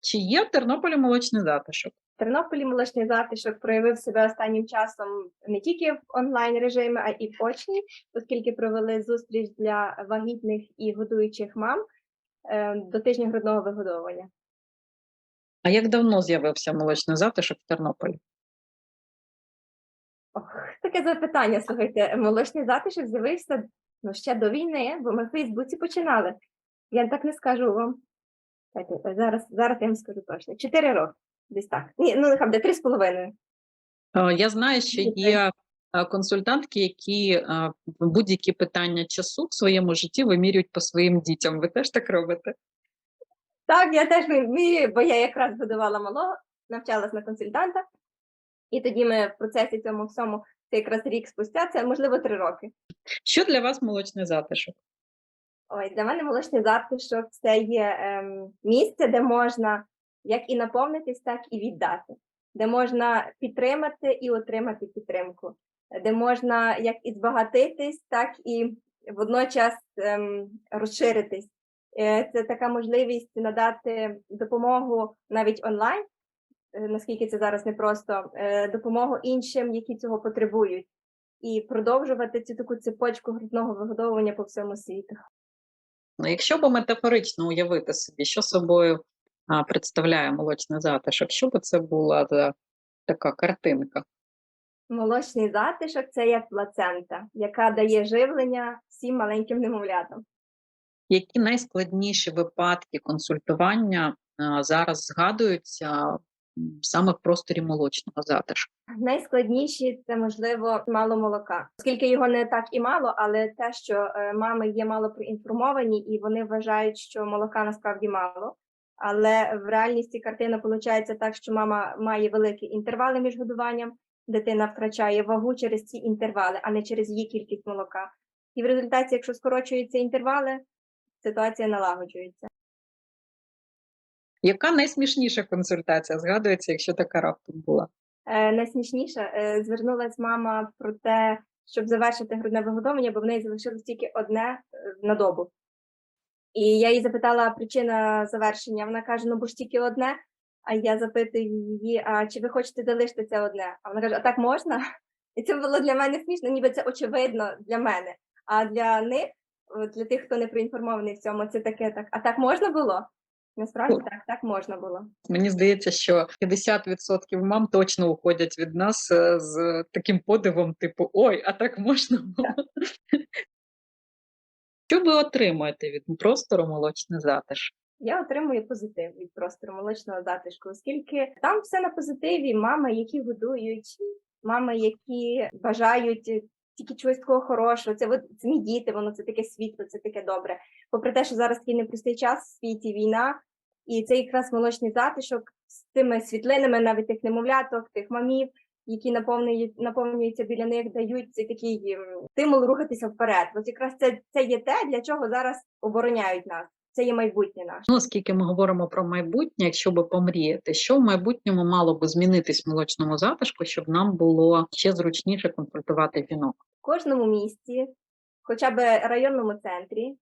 Чи є в Тернополі молочний затишок? В Тернополі молочний затишок проявив себе останнім часом не тільки в онлайн режимі, а і в очній, оскільки провели зустріч для вагітних і годуючих мам е, до тижня грудного вигодовування. А як давно з'явився молочний затишок в Тернополі? Ох, таке запитання. Слухайте, молочний затишок з'явився ну, ще до війни, бо ми в Фейсбуці починали. Я так не скажу вам. Чекайте, Зараз, зараз я вам скажу точно. Чотири роки. Десь так. Ні, ну нехай буде три з половиною. Е, Я знаю, що є е, консультантки, які е, будь-які питання часу в своєму житті вимірюють по своїм дітям. Ви теж так робите? Так, я теж вмію, бо я якраз годувала малого, навчалась на консультанта. І тоді ми в процесі цьому всьому, це якраз рік спустя, це можливо три роки. Що для вас молочний затишок? Ой, для мене молочний затишок це є ем, місце, де можна як і наповнитись, так і віддати, де можна підтримати і отримати підтримку, де можна як і збагатитись, так і водночас ем, розширитись. Е, Це така можливість надати допомогу навіть онлайн, е, наскільки це зараз непросто, е, допомогу іншим, які цього потребують, і продовжувати цю таку цепочку грудного вигодовування по всьому світу. Ну, Якщо б метафорично уявити собі, що собою а, представляє молочний затишок, що б це була за така картинка? Молочний затишок це як плацента, яка дає живлення всім маленьким немовлятам. Які найскладніші випадки консультування а, зараз згадуються саме в просторі молочного затишку? Найскладніші це можливо мало молока, оскільки його не так і мало, але те, що е, мами є мало проінформовані, і вони вважають, що молока насправді мало. Але в реальності картина виходить так, що мама має великі інтервали між годуванням, дитина втрачає вагу через ці інтервали, а не через її кількість молока. І в результаті, якщо скорочуються інтервали, ситуація налагоджується. Яка найсмішніша консультація згадується, якщо така раптом була? Е, найсмішніше е, звернулась мама про те, щоб завершити грудне вигодовування, бо в неї залишилось тільки одне е, на добу. І я її запитала причина завершення. Вона каже: ну бо ж тільки одне. А я запитую її: а чи ви хочете залишити це одне? А вона каже: А так можна? І це було для мене смішно, ніби це очевидно для мене. А для них, для тих, хто не проінформований в цьому, це таке так. А так можна було? Насправді так, так можна було. Мені здається, що 50% мам точно уходять від нас е, з таким подивом, типу, ой, а так можна було. Що ви отримуєте від простору молочний затиш? Я отримую позитив від простору молочного затишку, оскільки там все на позитиві. Мами, які годують, мами, які бажають тільки чогось такого хорошого. Це от це мій діти, воно це таке світло, це таке добре. Попри те, що зараз такий непростий час в світі, війна, і це якраз молочний затишок з тими світлинами, навіть тих немовляток, тих мамів, які наповнюють, наповнюються біля них, дають цей такий ем, стимул рухатися вперед. От якраз це, це є те, для чого зараз обороняють нас. Це є майбутнє наше. Ну, оскільки ми говоримо про майбутнє, якщо би помріяти, що в майбутньому мало би змінитись в молочному затишку, щоб нам було ще зручніше консультувати жінок? В кожному місті, хоча б районному центрі,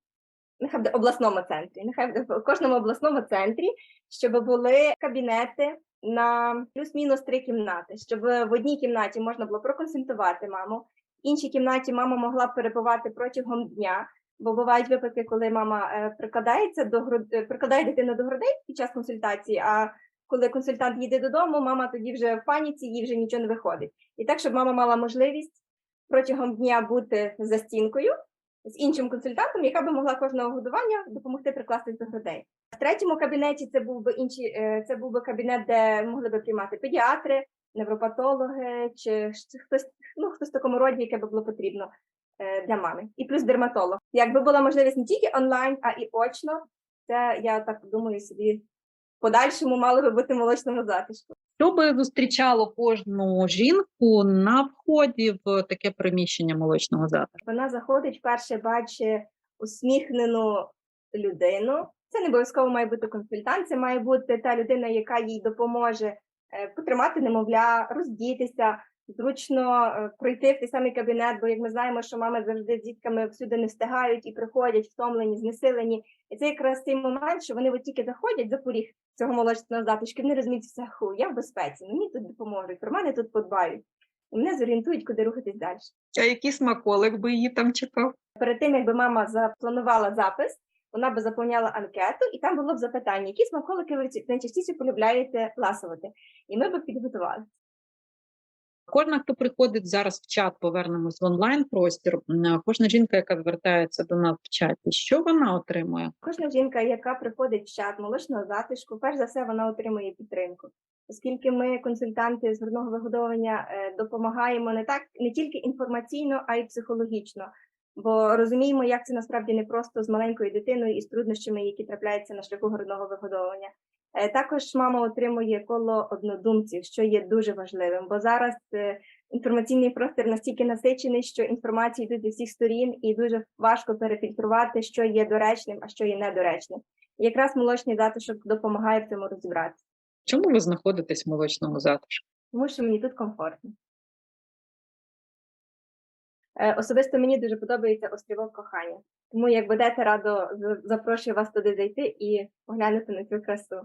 нехай буде обласному центрі, нехай буде в кожному обласному центрі, щоб були кабінети на плюс-мінус три кімнати, щоб в одній кімнаті можна було проконсультувати маму, в іншій кімнаті мама могла б перебувати протягом дня. Бо бувають випадки, коли мама е, прикладається до груд... е, прикладає дитину до грудей під час консультації, а коли консультант їде додому, мама тоді вже в паніці, їй вже нічого не виходить. І так, щоб мама мала можливість протягом дня бути за стінкою з іншим консультантом, яка би могла кожного годування допомогти прикластись до грудей. В третьому кабінеті це був би інший, е, це був би кабінет, де могли би приймати педіатри, невропатологи чи хтось, ну хтось в такому роді, яке би було потрібно е, для мами. І плюс дерматолог. Якби була можливість не тільки онлайн, а і очно, це я так думаю собі подальшому мало би бути молочному затишку. Що би зустрічало кожну жінку на вході в таке приміщення молочного затишку? Вона заходить, перше бачить усміхнену людину. Це не обов'язково має бути консультант, це має бути та людина, яка їй допоможе е, потримати немовля, роздітися, зручно е, пройти в той самий кабінет, бо як ми знаємо, що мами завжди з дітками всюди не встигають і приходять втомлені, знесилені. І це якраз цей момент, що вони от тільки заходять за поріг цього молочного затишку, вони розуміють все, ху, я в безпеці, мені тут допоможуть, про мене тут подбають. І мене зорієнтують, куди рухатись далі. А який смаколик би її там чекав? Перед тим, якби мама запланувала запис, вона би заповняла анкету, і там було б запитання, які смаколики ви найчастіше полюбляєте ласувати. І ми б підготували. Кожна, хто приходить зараз в чат, повернемось в онлайн простір. Кожна жінка, яка звертається до нас в чаті, що вона отримує? Кожна жінка, яка приходить в чат молочного затишку, перш за все вона отримує підтримку. Оскільки ми, консультанти з грудного вигодовування, е, допомагаємо не так не тільки інформаційно, а й психологічно. Бо розуміємо, як це насправді не просто з маленькою дитиною і з труднощами, які трапляються на шляху грудного вигодовування. Е, Також мама отримує коло однодумців, що є дуже важливим, бо зараз е, інформаційний простір настільки насичений, що інформації йдуть зі всіх сторін, і дуже важко перефільтрувати, що є доречним, а що є недоречним. І якраз молочний затишок допомагає в цьому розібратися, Чому ви знаходитесь в молочному затишку? тому що мені тут комфортно. Е, Особисто мені дуже подобається острівок кохання. Тому як будете радо запрошую вас туди зайти і поглянути на цю красу.